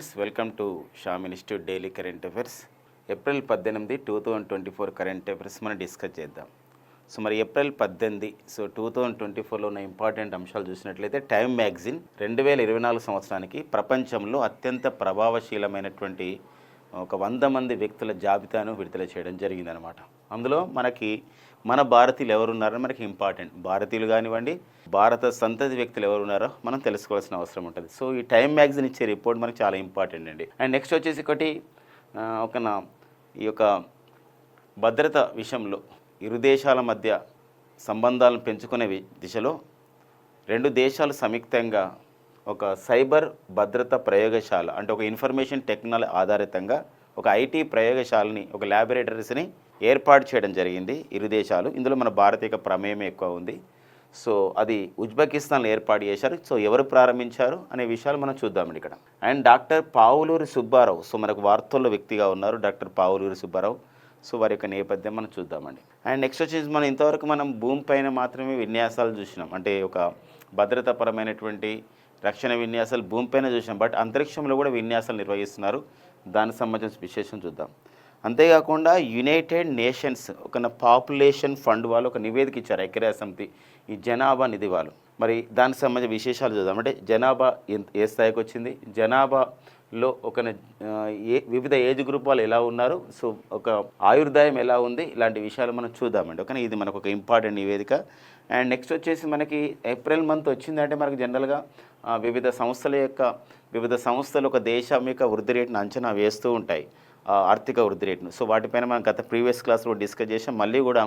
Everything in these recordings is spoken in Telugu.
Friends welcome to Sham institute daily current affairs. April పద్దెనిమిది two thousand twenty four current affairs మనం డిస్కస్ చేద్దాం. సో మరి ఏప్రిల్ పద్దెనిమిది సో టూ థౌజండ్ ట్వంటీ ఫోర్లో ఉన్న ఇంపార్టెంట్ అంశాలు చూసినట్లయితే టైమ్ మ్యాగజిన్ రెండు వేల ఇరవై నాలుగు సంవత్సరానికి ప్రపంచంలో అత్యంత ప్రభావశీలమైనటువంటి ఒక వంద మంది వ్యక్తుల జాబితాను విడుదల చేయడం జరిగిందనమాట అందులో మనకి మన భారతీయులు ఎవరున్నారని మనకి ఇంపార్టెంట్ భారతీయులు కానివ్వండి భారత సంతతి వ్యక్తులు ఎవరున్నారో మనం తెలుసుకోవాల్సిన అవసరం ఉంటుంది. సో ఈ టైం మ్యాగజైన్ ఇచ్చే రిపోర్ట్ మనకి చాలా ఇంపార్టెంట్ అండి. అండ్ నెక్స్ట్ వచ్చేసి ఒకటి ఒక నా ఈ యొక్క భద్రత విషయంలో ఇరు దేశాల మధ్య సంబంధాలను పెంచుకునే దిశలో రెండు దేశాలు సంయుక్తంగా ఒక సైబర్ భద్రత ప్రయోగశాల అంటే ఒక ఇన్ఫర్మేషన్ టెక్నాలజీ ఆధారితంగా ఒక ఐటీ ప్రయోగశాలని ఒక ల్యాబొరేటరీస్ని ఏర్పాటు చేయడం జరిగింది ఇరు దేశాలు. ఇందులో మన భారతీయ ప్రమేయం ఎక్కువ ఉంది. సో అది ఉజ్బెకిస్తాన్లో ఏర్పాటు చేశారు. సో ఎవరు ప్రారంభించారు అనే విషయాలు మనం చూద్దామండి ఇక్కడ. And doctor Pavuluri Subbarao so మనకు వార్తల్లో వ్యక్తిగా ఉన్నారు డాక్టర్ పావులూరి సుబ్బారావు. సో వారి యొక్క నేపథ్యం మనం చూద్దామండి. అండ్ నెక్స్ట్ వచ్చేసి మనం ఇంతవరకు మనం భూమిపైన మాత్రమే విన్యాసాలు చూసినాం. అంటే ఒక భద్రతాపరమైనటువంటి రక్షణ విన్యాసాలు భూమిపైన చూసినాం. బట్ అంతరిక్షంలో కూడా విన్యాసాలు నిర్వహిస్తున్నారు. దానికి సంబంధించిన విశేషం చూద్దాం. అంతేకాకుండా యునైటెడ్ నేషన్స్ ఒక పాపులేషన్ ఫండ్ వాళ్ళు ఒక నివేదిక ఇచ్చారు ఐక్యరాజ్య సమితి ఈ జనాభా నిధి వాళ్ళు. మరి దానికి సంబంధించిన విశేషాలు చూద్దాం. అంటే జనాభా ఎంత- ఏ స్థాయికి వచ్చింది? జనాభాలో ఒక ఏ వివిధ ఏజ్ గ్రూప్ వాళ్ళు ఎలా ఉన్నారు? సో ఒక ఆయుర్దాయం ఎలా ఉంది? ఇలాంటి విషయాలు మనం చూద్దామండి. ఓకే ఇది మనకు ఒక ఇంపార్టెంట్ నివేదిక. అండ్ నెక్స్ట్ వచ్చేసి మనకి ఏప్రిల్ మంత్ వచ్చిందంటే మనకు జనరల్గా వివిధ సంస్థల యొక్క వివిధ సంస్థలు ఒక దేశం యొక్క వృద్ధి రేటును అంచనా వేస్తూ ఉంటాయి. ఆర్థిక వృద్ధి రేటును. సో వాటిపైన మనం గత ప్రీవియస్ క్లాస్లో డిస్కస్ చేసాం మళ్ళీ కూడా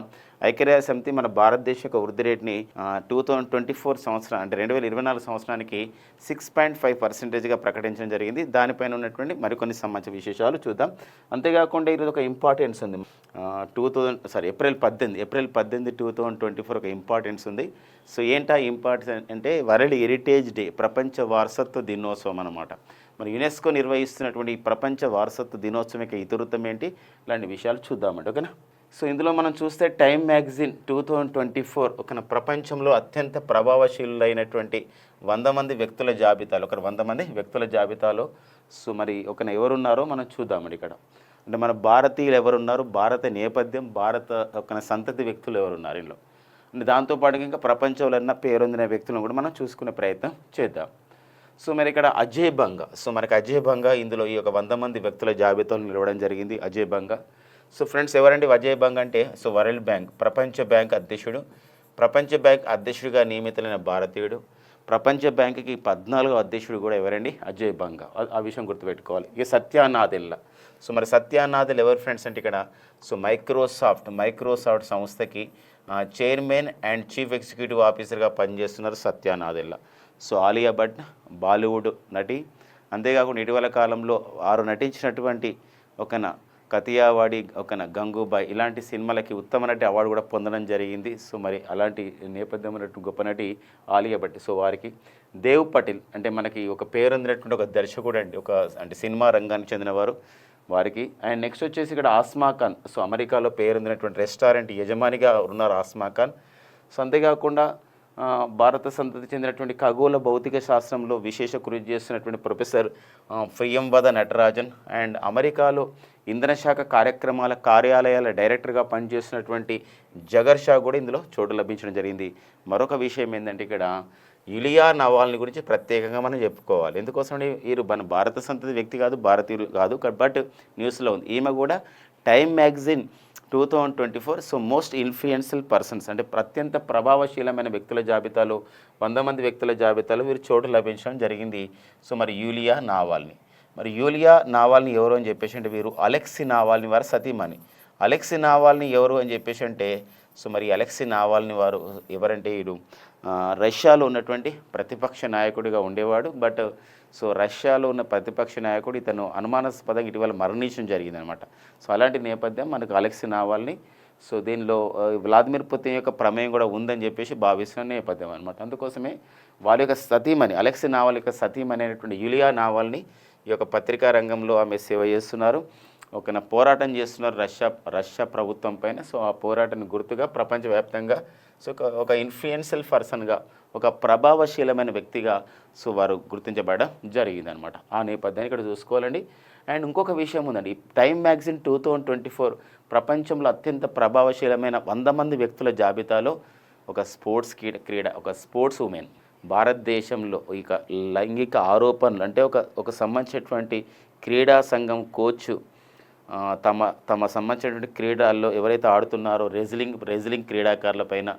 ఐక్యరాజ్య సమితి మన భారతదేశ యొక్క వృద్ధి రేట్ని టూ థౌజండ్ ట్వంటీ ఫోర్ సంవత్సరం అంటే రెండు వేల ఇరవై నాలుగు సంవత్సరానికి సిక్స్ పాయింట్ ఫైవ్ పర్సెంటేజ్గా ప్రకటించడం జరిగింది. దానిపైన ఉన్నటువంటి మరికొన్ని సంబంధించిన విశేషాలు చూద్దాం. అంతేకాకుండా ఈరోజు ఒక ఇంపార్టెన్స్ ఉంది. టూ థౌజండ్ సారీ ఏప్రిల్ పద్దెనిమిది ఏప్రిల్ పద్దెనిమిది టూ థౌజండ్ ట్వంటీ ఫోర్ ఒక ఇంపార్టెన్స్ ఉంది. సో ఏంటా ఇంపార్టెన్స్ అంటే వరల్డ్ హెరిటేజ్ డే ప్రపంచ వారసత్వ దినోత్సవం అనమాట మరి యునెస్కో నిర్వహిస్తున్నటువంటి ఈ ప్రపంచ వారసత్వ దినోత్సవం యొక్క ఇతివృత్తం ఏంటి? ఇలాంటి విషయాలు చూద్దామండి ఓకేనా? సో ఇందులో మనం చూస్తే Time magazine two thousand twenty four ఒక ప్రపంచంలో అత్యంత ప్రభావశీలులైనటువంటి వంద మంది వ్యక్తుల జాబితాలో ఒక వంద మంది వ్యక్తుల జాబితాలో. సో మరి ఒక ఎవరున్నారో మనం చూద్దామండి ఇక్కడ. అంటే మన భారతీయులు ఎవరున్నారు? భారత నేపథ్యం భారత ఒక సంతతి వ్యక్తులు ఎవరున్నారు ఇందులో? దాంతోపాటు ఇంకా ప్రపంచంలో ఉన్న పేరొందిన వ్యక్తులను కూడా మనం చూసుకునే ప్రయత్నం చేద్దాం. సో మరి ఇక్కడ అజయ్ బంగా. సో మనకి అజయ్ బంగా ఇందులో ఈ యొక్క వంద మంది వ్యక్తుల జాబితాలు నిలవడం జరిగింది అజయ్ బంగా. సో ఫ్రెండ్స్ ఎవరండి అజయ్ బంగా అంటే? సో వరల్డ్ బ్యాంక్ ప్రపంచ బ్యాంక్ అధ్యక్షుడు. ప్రపంచ బ్యాంక్ అధ్యక్షుడిగా నియమితులైన భారతీయుడు. ప్రపంచ బ్యాంకుకి పద్నాలుగో అధ్యక్షుడు కూడా ఎవరండి? అజయ్ బంగా. ఆ- విషయం గుర్తుపెట్టుకోవాలి. ఇక సత్యానాథెల్లా. సో మరి సత్యానాథెల్ ఎవరు ఫ్రెండ్స్ అంటే ఇక్కడ? సో మైక్రోసాఫ్ట్ మైక్రోసాఫ్ట్ సంస్థకి చైర్మన్ అండ్ చీఫ్ ఎగ్జిక్యూటివ్ ఆఫీసర్గా పనిచేస్తున్నారు సత్యానాథెల్లా. సో ఆలియా భట్ బాలీవుడ్ నటి. అంతేకాకుండా ఇటీవల కాలంలో వారు నటించినటువంటి ఒక కతియావాడి ఒక గంగూబాయ్ ఇలాంటి సినిమాలకి ఉత్తమ నటి అవార్డు కూడా పొందడం జరిగింది. సో మరి అలాంటి నేపథ్యం గొప్ప నటి ఆలియా భట్. సో వారికి దేవ్ పటేల్ అంటే మనకి ఒక పేరొందినటువంటి ఒక దర్శకుడు అండి. ఒక అంటే సినిమా రంగానికి చెందినవారు వారికి. అండ్ నెక్స్ట్ వచ్చేసి ఇక్కడ ఆస్మా ఖాన్. సో అమెరికాలో పేరొందినటువంటి రెస్టారెంట్ యజమానిగా ఉన్నారు ఆస్మా ఖాన్. సో అంతేకాకుండా భారత సంతతి చెందినటువంటి ఖగోళ భౌతిక శాస్త్రంలో విశేష కృషి చేస్తున్నటువంటి ప్రొఫెసర్ ఫ్రియంవద ప్రియంవద నటరాజన్ అండ్ అమెరికాలో ఇంధన శాఖ కార్యక్రమాల కార్యాలయాల డైరెక్టర్గా పనిచేస్తున్నటువంటి జగర్ షా కూడా ఇందులో చోటు లభించడం జరిగింది. మరొక విషయం ఏంటంటే ఇక్కడ ఇలియా నవాల్ని గురించి ప్రత్యేకంగా మనం చెప్పుకోవాలి. ఎందుకోసం వీరు మన భారత సంతతి వ్యక్తి కాదు భారతీయులు కాదు బట్ న్యూస్లో ఉంది. ఈమె కూడా time magazine two thousand twenty four so most influential persons అంటే అత్యంత ప్రభావశీలమైన వ్యక్తుల జాబితాలో వంద మంది వ్యక్తుల జాబితాలో వీరు చోటు లభించడం జరిగింది. సో మరి యూలియా నావాల్ని. మరి యూలియా నావాల్ని ఎవరు అని చెప్పేసి అంటే వీరు అలెక్సి నావాల్ని వారు సతీమణి. అలెక్సి నావాల్ని ఎవరు అని చెప్పేసి అంటే సో మరి అలెక్సి నావాల్ని వారు ఎవరంటే వీడు రష్యాలో ఉన్నటువంటి ప్రతిపక్ష నాయకుడిగా ఉండేవాడు. బట్ సో రష్యాలో ఉన్న ప్రతిపక్ష నాయకుడు ఇతను అనుమానాస్పదంగా ఇటీవల మరణించడం జరిగిందనమాట. సో అలాంటి నేపథ్యం మనకు అలెక్సీ నావాల్ని సో దీనిలో వ్లాదిమిర్ పుతిన్ యొక్క ప్రమేయం కూడా ఉందని చెప్పేసి భావిస్తున్న నేపథ్యం అనమాట. అందుకోసమే వాళ్ళ యొక్క సతీమణి అలెక్సీ నావల్ యొక్క సతీమణి అనేటువంటి యులియా నావల్ని ఈ యొక్క పత్రికా రంగంలో ఆమె సేవ చేస్తున్నారు. ఒక పోరాటం చేస్తున్నారు రష్యా రష్యా ప్రభుత్వం పైన. సో ఆ పోరాటాన్ని గుర్తుగా ప్రపంచవ్యాప్తంగా సో ఒక ఒక ఇన్ఫ్లుయెన్షియల్ పర్సన్గా ఒక ప్రభావశీలమైన వ్యక్తిగా సో వారు గుర్తించబడడం జరిగిందనమాట. ఆ నేపథ్యాన్ని ఇక్కడ చూసుకోవాలండి. అండ్ ఇంకొక విషయం ఉందండి. Time magazine two thousand twenty four ప్రపంచంలో అత్యంత ప్రభావశీలమైన వంద మంది వ్యక్తుల జాబితాలో ఒక స్పోర్ట్స్ క్రీడ క్రీడ ఒక స్పోర్ట్స్ ఉమెన్ భారతదేశంలో ఇక లైంగిక ఆరోపణలు అంటే ఒక ఒక సంబంధించినటువంటి క్రీడా సంఘం కోచ్ తమ తమ సంబంధించినటువంటి క్రీడల్లో ఎవరైతే ఆడుతున్నారో రెజ్లింగ్ రెజ్లింగ్ క్రీడాకారులపైన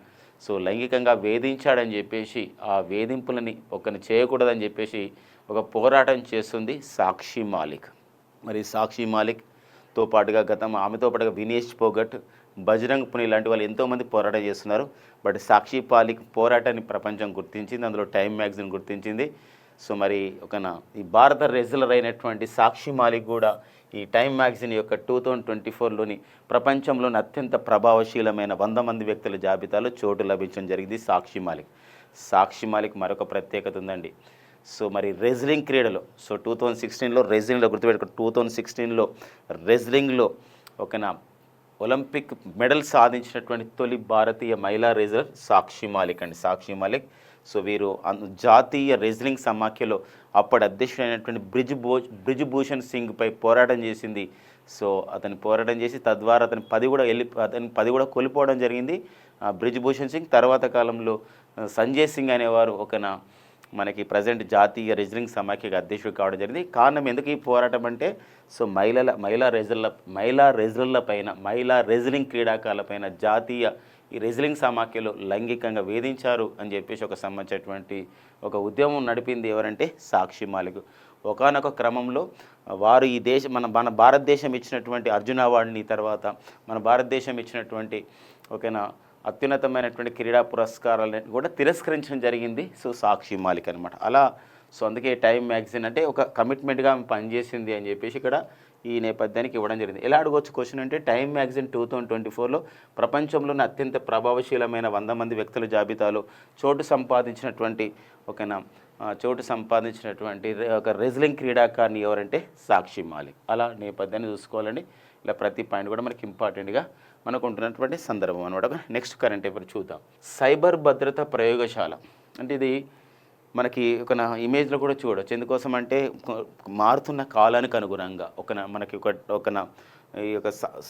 సో లైంగికంగా వేధించాడని చెప్పేసి ఆ వేధింపులని ఒకరిని చేయకూడదని చెప్పేసి ఒక పోరాటం చేస్తుంది సాక్షి మాలిక్. మరి సాక్షి మాలిక్తో పాటుగా గతం ఆమెతో పాటుగా వినేష్ పోగట్ బజరంగ్ పుని లాంటి వాళ్ళు ఎంతోమంది పోరాటం చేస్తున్నారు. బట్ సాక్షి పాలిక్ పోరాటాన్ని ప్రపంచం గుర్తించింది అందులో టైం మ్యాగజైన్ గుర్తించింది. సో మరి ఒక ఈ భారత రెజ్లర్ అయినటువంటి సాక్షి మాలిక్ కూడా ఈ టైం మ్యాగజైన్ యొక్క టూ థౌజండ్ ట్వంటీ ఫోర్లోని ప్రపంచంలోని అత్యంత ప్రభావశీలమైన వంద మంది వ్యక్తుల జాబితాలో చోటు లభించడం జరిగింది సాక్షి మాలిక్. సాక్షి మాలిక్ మరొక ప్రత్యేకత ఉందండి. సో మరి రెజ్లింగ్ క్రీడలో సో టూ థౌజండ్ సిక్స్టీన్లో రెజ్లింగ్లో గుర్తుపెట్టుకో టూ థౌజండ్ సిక్స్టీన్లో రెజ్లింగ్లో ఒక ఒలింపిక్ మెడల్ సాధించినటువంటి తొలి భారతీయ మహిళా రేజర్ సాక్షి మాలిక్ అండి. సాక్షి మాలిక్ సో వీరు అన్- జాతీయ రెజ్లింగ్ సమాఖ్యలో అప్పటి అధ్యక్షుడైనటువంటి బ్రిజ్ భూ బ్రిజ్ భూషణ్ సింగ్పై పోరాటం చేసింది. సో అతని పోరాటం చేసి తద్వారా అతని పది కూడా వెళ్ళి అతని పది కూడా కోల్పోవడం జరిగింది. ఆ బ్రిజ్ భూషణ్ సింగ్ తర్వాత కాలంలో సంజయ్ సింగ్ అనేవారు ఒక మనకి ప్రజెంట్ జాతీయ రెజ్లింగ్ సమాఖ్యకు అధ్యక్షుడు కావడం జరిగింది. కారణం ఎందుకు ఈ పోరాటం అంటే సో మహిళల మహిళా రెజల మహిళా రెజ్లర్ల పైన మహిళా రెజ్లింగ్ క్రీడాకారులపైన జాతీయ ఈ రెజలింగ్ సమాఖ్యలో లైంగికంగా వేధించారు అని చెప్పేసి ఒక సంబంధించినటువంటి ఒక ఉద్యమం నడిపింది ఎవరంటే సాక్షి మాలిక్. ఒకానొక క్రమంలో వారు ఈ దేశం మన మన భారతదేశం ఇచ్చినటువంటి అర్జున అవార్డుని తర్వాత మన భారతదేశం ఇచ్చినటువంటి ఓకేనా అత్యున్నతమైనటువంటి క్రీడా పురస్కారాలను కూడా తిరస్కరించడం జరిగింది. సో సాక్షి మాలిక్ అనమాట అలా సో అందుకే టైం మ్యాగజైన్ అంటే ఒక కమిట్మెంట్గా ఆమె పనిచేసింది అని చెప్పేసి ఇక్కడ ఈ నేపథ్యానికి ఇవ్వడం జరిగింది. ఎలా అడగవచ్చు క్వశ్చన్ అంటే time magazine two thousand twenty ఫోర్లో ప్రపంచంలోని అత్యంత ప్రభావశీలమైన వంద మంది వ్యక్తుల జాబితాలో చోటు సంపాదించినటువంటి ఓకేనా చోటు సంపాదించినటువంటి ఒక రెజ్లింగ్ క్రీడాకారిణి ఎవరంటే సాక్షి మాలిక్. అలా నేపథ్యాన్ని చూసుకోవాలండి. ఇలా ప్రతి పాయింట్ కూడా మనకి ఇంపార్టెంట్గా మనకు ఉంటున్నటువంటి సందర్భం అనమాట నెక్స్ట్ కరెంట్ అఫేర్ చూద్దాం. సైబర్ భద్రత ప్రయోగశాల. అంటే ఇది మనకి ఒక నా ఇమేజ్లో కూడా చూడవచ్చు ఎందుకోసం అంటే మారుతున్న కాలానికి అనుగుణంగా ఒక మనకి ఒక ఒక ఈ యొక్క సా-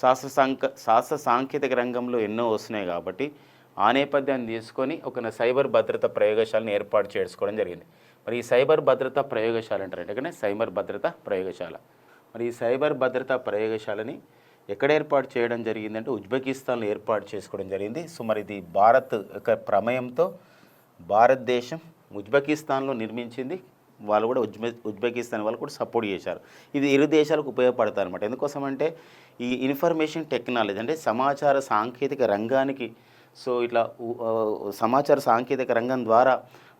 శాస్త్ర సాంక శాస్త్ర సాంకేతిక రంగంలో ఎన్నో వస్తున్నాయి కాబట్టి ఆ నేపథ్యాన్ని తీసుకొని ఒక సైబర్ భద్రత ప్రయోగశాలను ఏర్పాటు చేసుకోవడం జరిగింది. మరి ఈ సైబర్ భద్రత ప్రయోగశాల అంటారంటే సైబర్ భద్రత ప్రయోగశాల. మరి ఈ సైబర్ భద్రతా ప్రయోగశాలని ఎక్కడ ఏర్పాటు చేయడం జరిగిందంటే ఉజ్బెకిస్తాన్లో ఏర్పాటు చేసుకోవడం జరిగింది. సో మరి ఇది భారత్ యొక్క ప్రమేయంతో భారతదేశం ఉజ్బెకిస్తాన్లో నిర్మించింది. వాళ్ళు కూడా ఉజ్బె ఉజ్బెకిస్తాన్ వాళ్ళు కూడా సపోర్ట్ చేశారు. ఇది ఇరు దేశాలకు ఉపయోగపడతాయి అనమాట ఎందుకోసం అంటే ఈ ఇన్ఫర్మేషన్ టెక్నాలజీ అంటే సమాచార సాంకేతిక రంగానికి సో ఇట్లా సమాచార సాంకేతిక రంగం ద్వారా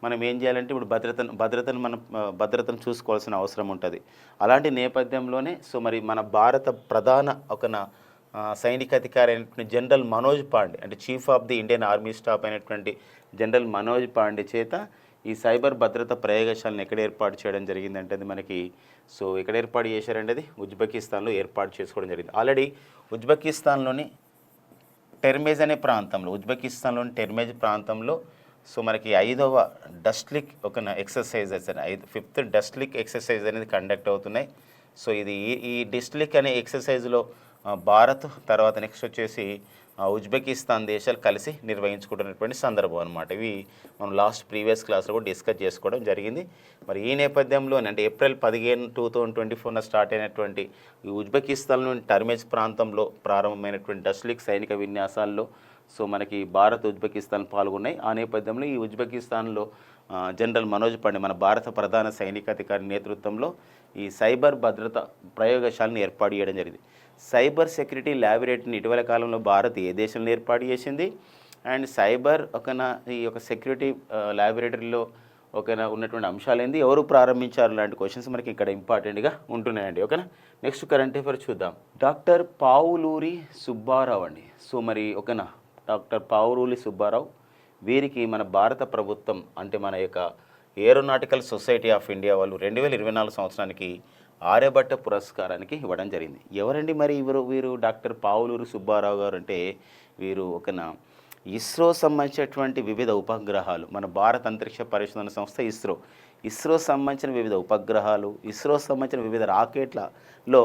మనం ఏం చేయాలంటే ఇప్పుడు భద్రతను భద్రతను మనం భద్రతను చూసుకోవాల్సిన అవసరం ఉంటుంది. అలాంటి నేపథ్యంలోనే సో మరి మన భారత ప్రధాన ఒక నా సైనిక అధికారి అయినటువంటి జనరల్ మనోజ్ పాండే అంటే chief of the Indian army staff అయినటువంటి జనరల్ మనోజ్ పాండే చేత ఈ సైబర్ భద్రత ప్రయోగశాలను ఎక్కడ ఏర్పాటు చేయడం జరిగిందంటే అది మనకి సో ఎక్కడ ఏర్పాటు చేశారంటే అది ఉజ్బెకిస్తాన్లో ఏర్పాటు చేసుకోవడం జరిగింది. ఆల్రెడీ ఉజ్బెకిస్తాన్లోని టెర్మేజ్ అనే ప్రాంతంలో ఉజ్బెకిస్తాన్లోని టెర్మేజ్ ప్రాంతంలో సో మనకి ఐదవ డస్ట్లిక్ ఒక ఎక్సర్సైజ్ అని ఐదు ఫిఫ్త్ డస్ట్లిక్ ఎక్సర్సైజ్ అనేది కండక్ట్ అవుతున్నాయి. సో ఇది ఈ ఈ డిస్ట్లిక్ అనే ఎక్సర్సైజ్లో భారత్ తర్వాత నెక్స్ట్ వచ్చేసి ఉజ్బెకిస్తాన్ దేశాలు కలిసి నిర్వహించుకుంటున్నటువంటి సందర్భం అనమాట ఇవి మనం లాస్ట్ ప్రీవియస్ క్లాస్లో కూడా డిస్కస్ చేసుకోవడం జరిగింది. మరి ఈ నేపథ్యంలో అంటే ఏప్రిల్ పదిహేను టూ థౌజండ్ ట్వంటీ ఫోర్న స్టార్ట్ అయినటువంటి ఈ ఉజ్బెకిస్తాన్లోని టర్మేజ్ ప్రాంతంలో ప్రారంభమైనటువంటి డస్లిక్ సైనిక విన్యాసాల్లో సో మనకి భారత్ ఉజ్బెకిస్తాన్ పాల్గొన్నాయి. ఆ నేపథ్యంలో ఈ ఉజ్బెకిస్తాన్లో జనరల్ మనోజ్ పాండే మన భారత ప్రధాన సైనికాధికారి నేతృత్వంలో ఈ సైబర్ భద్రత ప్రయోగశాలను ఏర్పాటు చేయడం జరిగింది. సైబర్ సెక్యూరిటీ ల్యాబొరేటరీని ఇటీవల కాలంలో భారత్ ఏ దేశంలో ఏర్పాటు చేసింది? అండ్ సైబర్ ఒక ఈ యొక్క సెక్యూరిటీ ల్యాబొరేటరీలో ఓకేనా ఉన్నటువంటి అంశాలు ఏంది ఎవరు ప్రారంభించారు? లాంటి క్వశ్చన్స్ మనకి ఇక్కడ ఇంపార్టెంట్గా ఉంటున్నాయండి. ఓకేనా? నెక్స్ట్ కరెంట్ అఫేర్ చూద్దాం. డాక్టర్ పావులూరి సుబ్బారావు అండి. సో మరి ఓకేనా? డాక్టర్ పావులూరి సుబ్బారావు. వీరికి మన భారత ప్రభుత్వం అంటే మన యొక్క ఏరోనాటికల్ సొసైటీ ఆఫ్ ఇండియా వాళ్ళు రెండు వేల ఇరవై నాలుగు సంవత్సరానికి ఆర్యభట్ట పురస్కారానికి ఇవ్వడం జరిగింది. ఎవరండి మరి ఇవరు వీరు డాక్టర్ పావులూరు సుబ్బారావు గారు అంటే? వీరు ఒక ఇస్రో సంబంధించినటువంటి వివిధ ఉపగ్రహాలు మన భారత అంతరిక్ష పరిశోధన సంస్థ ఇస్రో. ఇస్రో సంబంధించిన వివిధ ఉపగ్రహాలు ఇస్రో సంబంధించిన వివిధ రాకెట్లలో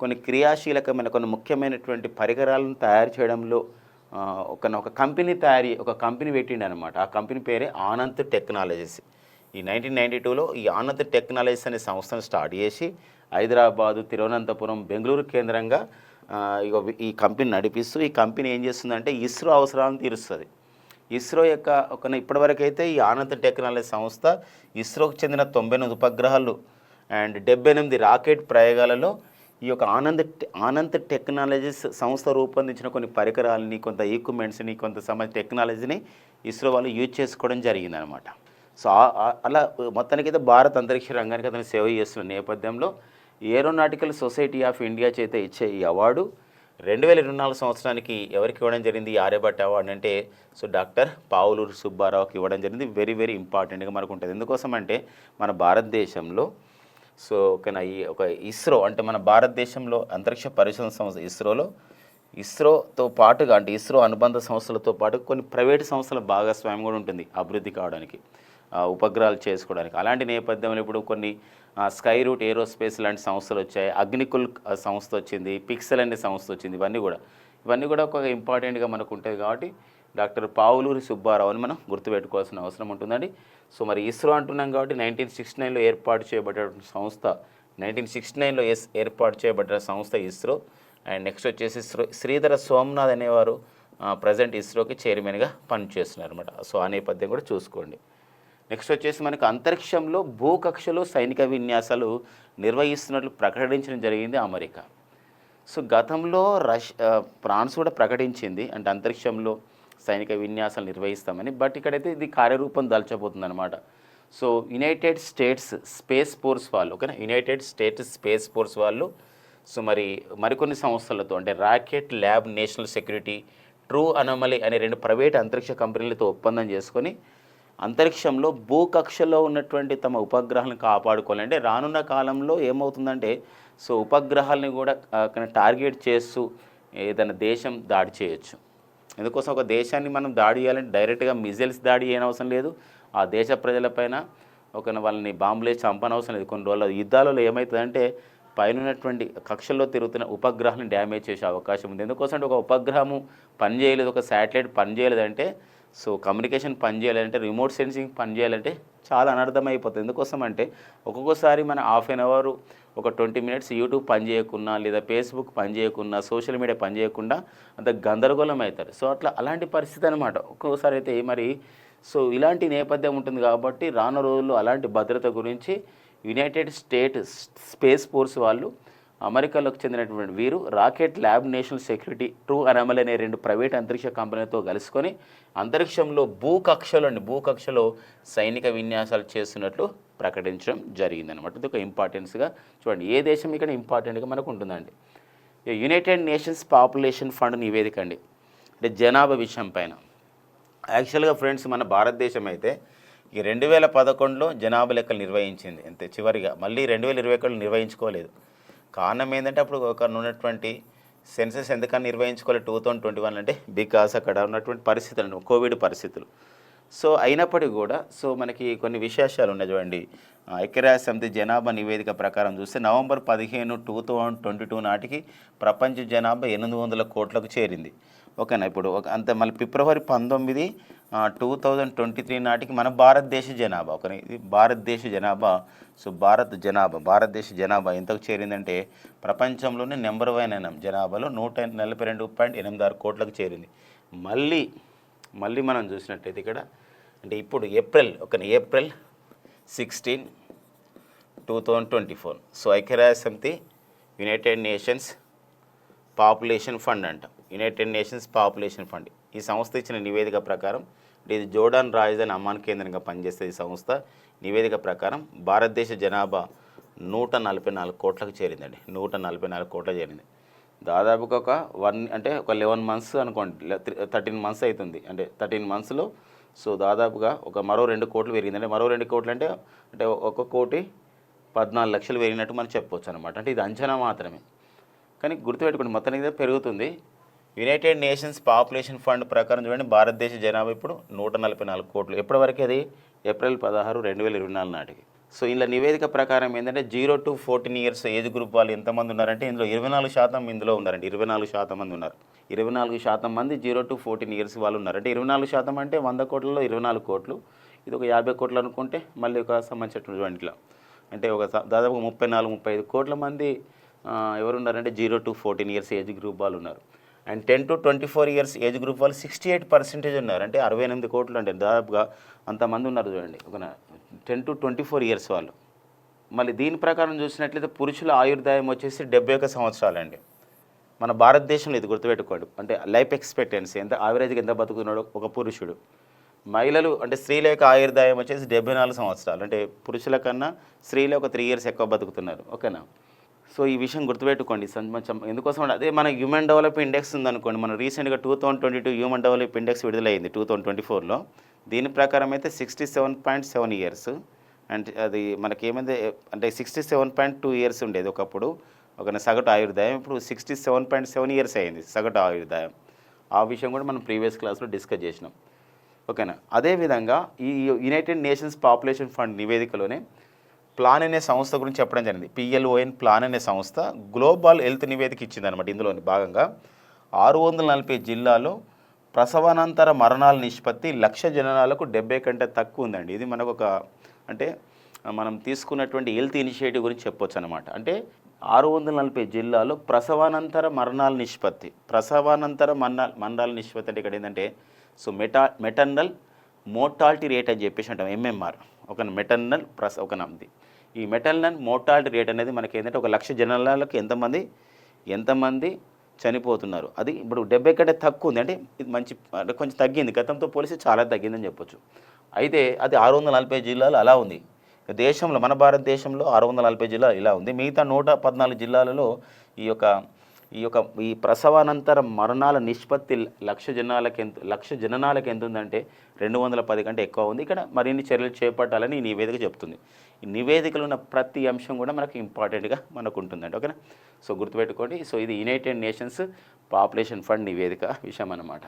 కొన్ని క్రియాశీలకమైన కొన్ని ముఖ్యమైనటువంటి పరికరాలను తయారు చేయడంలో ఒక ఒక కంపెనీ తయారీ ఒక కంపెనీ పెట్టిండు అనమాట ఆ కంపెనీ పేరే ఆనంద్ టెక్నాలజీస్. ఈ నైన్టీన్ నైంటీ టూలో ఈ ఆనంద్ టెక్నాలజీస్ అనే సంస్థను స్టార్ట్ చేసి హైదరాబాదు తిరువనంతపురం బెంగళూరు కేంద్రంగా ఈ కంపెనీ నడిపిస్తూ ఈ కంపెనీ ఏం చేస్తుందంటే ఇస్రో అవసరాలను తీరుస్తుంది. ఇస్రో యొక్క ఒక ఇప్పటివరకు అయితే ఈ ఆనంద్ టెక్నాలజీ సంస్థ ఇస్రోకు చెందిన తొంభై ఎనిమిది ఉపగ్రహాలు అండ్ డెబ్బై ఎనిమిది రాకెట్ ప్రయోగాలలో ఈ యొక్క ఆనంద్ ఆనంద్ టెక్నాలజీస్ సంస్థ రూపొందించిన కొన్ని పరికరాలని కొంత ఈక్విప్మెంట్స్ని కొంత సమ టెక్నాలజీని ఇస్రో వాళ్ళు యూజ్ చేసుకోవడం జరిగిందనమాట. సో అలా మొత్తానికైతే భారత అంతరిక్ష రంగానికి అతను సేవ చేస్తున్న నేపథ్యంలో ఏరోనాటికల్ సొసైటీ ఆఫ్ ఇండియా చేత ఇచ్చే ఈ అవార్డు రెండు వేల ఇరవై నాలుగు సంవత్సరానికి ఎవరికి ఇవ్వడం జరిగింది? ఆర్యభట్ అవార్డు అంటే సో డాక్టర్ పావులూరు సుబ్బారావుకి ఇవ్వడం జరిగింది. వెరీ వెరీ ఇంపార్టెంట్గా మనకు ఉంటుంది. ఎందుకోసం అంటే మన భారతదేశంలో సో ఓకేనా ఈ ఒక ఇస్రో అంటే మన భారతదేశంలో అంతరిక్ష పరిశోధన సంస్థ ఇస్రోలో ఇస్రోతో పాటుగా అంటే ఇస్రో అనుబంధ సంస్థలతో పాటు కొన్ని ప్రైవేట్ సంస్థల భాగస్వామ్యం కూడా ఉంటుంది అభివృద్ధి కావడానికి ఉపగ్రహాలు చేసుకోవడానికి. అలాంటి నేపథ్యంలో ఇప్పుడు కొన్ని స్కై రూట్ ఏరోస్పేస్ లాంటి సంస్థలు వచ్చాయి అగ్నికుల్ సంస్థ వచ్చింది పిక్సెల్ అనే సంస్థ వచ్చింది ఇవన్నీ కూడా. ఇవన్నీ కూడా ఒక ఇంపార్టెంట్గా మనకు ఉంటుంది కాబట్టి డాక్టర్ పావులూరి సుబ్బారావు అని మనం గుర్తుపెట్టుకోవాల్సిన అవసరం ఉంటుందండి. సో మరి ఇస్రో అంటున్నాం కాబట్టి నైన్టీన్ సిక్స్టీ నైన్లో ఏర్పాటు చేయబడ్డ సంస్థ నైన్టీన్ సిక్స్టీ నైన్లో ఎస్ ఏర్పాటు చేయబడ్డ సంస్థ ఇస్రో. అండ్ నెక్స్ట్ వచ్చేసి శ్రీధర సోమనాథ్ అనేవారు ప్రజెంట్ ఇస్రోకి చైర్మన్గా పనిచేస్తున్నారు అనమాట సో ఆ నేపథ్యం కూడా చూసుకోండి. నెక్స్ట్ వచ్చేసి మనకు అంతరిక్షంలో భూకక్షలో సైనిక విన్యాసాలు నిర్వహిస్తున్నట్లు ప్రకటించడం జరిగింది అమెరికా. సో గతంలో రష్ ఫ్రాన్స్ కూడా ప్రకటించింది. అంటే అంతరిక్షంలో సైనిక విన్యాసాలు నిర్వహిస్తామని బట్ ఇక్కడైతే ఇది కార్యరూపం దాల్చబోతుంది అనమాట so united states space force వాళ్ళు ఓకేనా? యునైటెడ్ స్టేట్స్ స్పేస్ ఫోర్స్ వాళ్ళు సో మరి మరికొన్ని సంస్థలతో అంటే rocket lab national security true anomaly అనే రెండు ప్రైవేట్ అంతరిక్ష కంపెనీలతో ఒప్పందం చేసుకొని అంతరిక్షంలో భూకక్షలో ఉన్నటువంటి తమ ఉపగ్రహాలను కాపాడుకోవాలంటే రానున్న కాలంలో ఏమవుతుందంటే సో ఉపగ్రహాలని కూడా టార్గెట్ చేస్తూ ఏదైనా దేశం దాడి చేయొచ్చు. ఎందుకోసం ఒక దేశాన్ని మనం దాడి చేయాలంటే డైరెక్ట్గా మిజైల్స్ దాడి చేయనవసరం లేదు. ఆ దేశ ప్రజలపైన ఒక వాళ్ళని బాంబులేసి చంపనవసరం లేదు. కొన్ని రోజుల యుద్ధాలలో ఏమవుతుందంటే పైన ఉన్నటువంటి కక్షల్లో తిరుగుతున్న ఉపగ్రహాన్ని డ్యామేజ్ చేసే అవకాశం ఉంది. ఎందుకోసం అంటే ఒక ఉపగ్రహము పనిచేయలేదు ఒక శాటిలైట్ పనిచేయలేదంటే సో కమ్యూనికేషన్ పనిచేయాలంటే రిమోట్ సెన్సింగ్ పనిచేయాలంటే చాలా అనర్థమైపోతుంది. ఎందుకోసం అంటే ఒక్కొక్కసారి మన హాఫ్ అన్ అవర్ ఒక ట్వంటీ మినిట్స్ యూట్యూబ్ పని చేయకున్నా లేదా ఫేస్బుక్ పని చేయకున్నా సోషల్ మీడియా పని చేయకుండా అంత గందరగోళం అవుతారు. సో అట్లా అలాంటి పరిస్థితి అనమాట ఒక్కోసారి అయితే మరి సో ఇలాంటి నేపథ్యం ఉంటుంది కాబట్టి రాను రోజుల్లో అలాంటి భద్రత గురించి యునైటెడ్ స్టేట్ స్పేస్ ఫోర్స్ వాళ్ళు అమెరికాలోకి చెందినటువంటి వీరు rocket lab national security true anomaly అనే రెండు ప్రైవేట్ అంతరిక్ష కంపెనీలతో కలుసుకొని అంతరిక్షంలో భూకక్షలో అండి భూకక్షలో సైనిక విన్యాసాలు చేస్తున్నట్లు ప్రకటించడం జరిగిందనమాట ఇది ఒక ఇంపార్టెన్స్గా చూడండి. ఏ దేశం ఇక్కడ ఇంపార్టెంట్గా మనకు ఉంటుందండి? యునైటెడ్ నేషన్స్ పాపులేషన్ ఫండ్ నివేదిక అండి. అంటే జనాభా విషయం పైన. యాక్చువల్గా ఫ్రెండ్స్ మన భారతదేశం అయితే ఈ రెండు వేల పదకొండులో జనాభా లెక్కలు నిర్వహించింది. అంతే చివరిగా. మళ్ళీ రెండు వేల ఇరవై ఒకటిలో నిర్వహించుకోలేదు. కారణం ఏంటంటే అప్పుడు ఒక ఉన్నటువంటి సెన్సెస్ ఎందుకని నిర్వహించుకోవాలి టూ థౌజండ్ ట్వంటీ వన్ అంటే బికాస్ అక్కడ ఉన్నటువంటి పరిస్థితులు కోవిడ్ పరిస్థితులు. సో అయినప్పటికీ కూడా సో మనకి కొన్ని విశేషాలు ఉన్నాయి చూడండి. ఐక్యరాజ్య సమితి జనాభా నివేదిక ప్రకారం చూస్తే నవంబర్ పదిహేను టూ థౌజండ్ ట్వంటీ టూ నాటికి ప్రపంచ జనాభా ఎనిమిది వందల కోట్లకు చేరింది. ఓకేనా? ఇప్పుడు ఒక అంత మళ్ళీ ఫిబ్రవరి పంతొమ్మిది టూ థౌజండ్ ట్వంటీ త్రీ నాటికి మన భారతదేశ జనాభా ఒక ఇది భారతదేశ జనాభా సో భారత్ జనాభా భారతదేశ జనాభా ఎంతకు చేరిందంటే ప్రపంచంలోనే నెంబర్ వన్ అయిన జనాభాలో నూట నలభై రెండు పాయింట్ ఎనిమిది ఆరు కోట్లకు చేరింది. మళ్ళీ మళ్ళీ మనం చూసినట్టయితే ఇక్కడ అంటే ఇప్పుడు ఏప్రిల్ ఒక April sixteen two thousand twenty four so ఐక్యరాజ్య సమితి యునైటెడ్ నేషన్స్ పాపులేషన్ ఫండ్ అంట. యునైటెడ్ నేషన్స్ పాపులేషన్ ఫండ్ ఈ సంస్థ ఇచ్చిన నివేదిక ప్రకారం ఇది జోర్డాన్ రాజధాని అమ్మాన్ కేంద్రంగా పనిచేసే ఈ సంస్థ నివేదిక ప్రకారం భారతదేశ జనాభా నూట నలభై నాలుగు కోట్లకు చేరిందండి. నూట నలభై నాలుగు కోట్ల చేరింది. దాదాపుగా ఒక వన్ అంటే ఒక లెవెన్ మంత్స్ అనుకోండి థర్టీన్ మంత్స్ అవుతుంది. అంటే థర్టీన్ మంత్స్లో సో దాదాపుగా ఒక మరో రెండు కోట్లు పెరిగిందంటే మరో రెండు కోట్లు అంటే అంటే ఒక కోటి పద్నాలుగు లక్షలు పెరిగినట్టు మనం చెప్పొచ్చు అనమాట అంటే ఇది అంచనా మాత్రమే. కానీ గుర్తుపెట్టుకోండి మొత్తానికి పెరుగుతుంది. యునైటెడ్ నేషన్స్ పాపులేషన్ ఫండ్ ప్రకారం చూడండి భారతదేశ జనాభా ఇప్పుడు నూట నలభై నాలుగు కోట్లు. ఎప్పటివరకు అది? ఏప్రిల్ పదహారు రెండు వేల ఇరవై నాలుగు నాటికి. సో ఇలా నివేదిక ప్రకారం ఏంటంటే zero to fourteen years age group వాళ్ళు ఎంతమంది ఉన్నారంటే ఇందులో ఇరవై నాలుగు శాతం ఇందులో ఉన్నారండి. ఇరవై నాలుగు శాతం మంది ఉన్నారు. ఇరవై నాలుగు శాతం మంది జీరో టు ఫోర్టీన్ ఇయర్స్ వాళ్ళు ఉన్నారు. అంటే ఇరవై నాలుగు శాతం అంటే వంద కోట్లలో ఇరవై నాలుగు కోట్లు. ఇది ఒక యాభై కోట్లు అనుకుంటే మళ్ళీ ఒక సంబంధించినటువంటి అంటే ఒక దాదాపు ముప్పై నాలుగు ముప్పై ఐదు కోట్ల మంది ఎవరున్నారంటే zero to fourteen years age group వాళ్ళు ఉన్నారు. And ten to twenty four years age group వాళ్ళు సిక్స్టీ ఎయిట్ పర్సెంటేజ్ ఉన్నారు. అంటే అరవై ఎనిమిది కోట్లు అంటే దాదాపుగా అంతమంది ఉన్నారు చూడండి. ఒక ten to twenty four years వాళ్ళు. మళ్ళీ దీని ప్రకారం చూసినట్లయితే పురుషుల ఆయుర్దాయం వచ్చేసి డెబ్బై ఒక సంవత్సరాలండి. మన భారతదేశంలో ఇది గుర్తుపెట్టుకోండి. అంటే లైఫ్ ఎక్స్పెక్టెన్సీ ఎంత యావరేజ్గా ఎంత బతుకుతున్నాడో ఒక పురుషుడు. మహిళలు అంటే స్త్రీల యొక్క ఆయుర్దాయం వచ్చేసి డెబ్బై నాలుగు సంవత్సరాలు. అంటే పురుషుల కన్నా స్త్రీలు ఒక త్రీ ఇయర్స్ ఎక్కువ బతుకుతున్నారు. ఓకేనా? సో ఈ విషయం గుర్తుపెట్టుకోండి. ఎందుకోసం అదే మన హ్యూమన్ డెవలప్ ఇండెక్స్ ఉందనుకోండి. మన రీసెంట్గా two thousand twenty two human develop index విడుదలైంది టూ థౌసండ్ ట్వంటీ ఫోర్లో దీని ప్రకారం అయితే sixty seven point seven years అంటే అది మనకి ఏమైంది అంటే sixty seven point two years ఉండేది ఒకప్పుడు. ఒక సగటు ఆయుర్దాయం ఇప్పుడు sixty seven point seven years అయింది సగటు ఆయుర్దాయం. ఆ విషయం కూడా మనం ప్రీవియస్ క్లాస్లో డిస్కస్ చేసినాం. ఓకేనా? అదేవిధంగా ఈ యునైటెడ్ నేషన్స్ పాపులేషన్ ఫండ్ నివేదికలోనే ప్లాన్ అనే సంస్థ గురించి చెప్పడం జరిగింది. పిఎల్ఓఎన్ ప్లాన్ అనే సంస్థ గ్లోబల్ హెల్త్ నివేదిక ఇచ్చిందనమాట ఇందులోని భాగంగా. ఆరు వందల నలభై జిల్లాలో ప్రసవానంతర మరణాల నిష్పత్తి లక్ష జననాలకు డెబ్బై కంటే తక్కువ ఉందండి. ఇది మనకు ఒక అంటే మనం తీసుకున్నటువంటి హెల్త్ ఇనిషియేటివ్ గురించి చెప్పొచ్చు అనమాట అంటే ఆరు వందల నలభై జిల్లాలో ప్రసవానంతర మరణాల నిష్పత్తి ప్రసవానంతర మరణ మరణాల నిష్పత్తి అంటే ఇక్కడ ఏంటంటే so meta maternal mortality rate అని చెప్పేసి అంటాం ఎంఎంఆర్ ఒక మెటర్నల్ ప్రస ఒక నమ్ది ఈ మెటర్నల్ మోర్టాలిటీ రేట్ అనేది మనకి ఏంటంటే ఒక లక్ష జనాలకు ఎంతమంది ఎంతమంది చనిపోతున్నారు. అది ఇప్పుడు డెబ్బై కంటే తక్కువ ఉంది. అంటే ఇది మంచి అంటే కొంచెం తగ్గింది. గతంతో పోలిస్తే చాలా తగ్గిందని చెప్పొచ్చు. అయితే అది ఆరు వందల నలభై జిల్లాలు అలా ఉంది. దేశంలో మన భారతదేశంలో ఆరు వందల నలభై జిల్లాలు ఇలా ఉంది. మిగతా నూట పద్నాలుగు జిల్లాలలో ఈ యొక్క ఈ యొక్క ఈ ప్రసవానంతర మరణాల నిష్పత్తి లక్ష జనాలకు ఎంత లక్ష జననాలకు ఎంత ఉందంటే రెండు వందల పది కంటే ఎక్కువ ఉంది. ఇక్కడ మరిన్ని చర్యలు చేపట్టాలని ఈ నివేదిక చెప్తుంది. నివేదికలు ఉన్న ప్రతి అంశం కూడా మనకు ఇంపార్టెంట్గా మనకు ఉంటుందండి ఓకేనా? సో గుర్తుపెట్టుకోండి. సో ఇది యునైటెడ్ నేషన్స్ పాపులేషన్ ఫండ్ నివేదిక విషయం అన్నమాట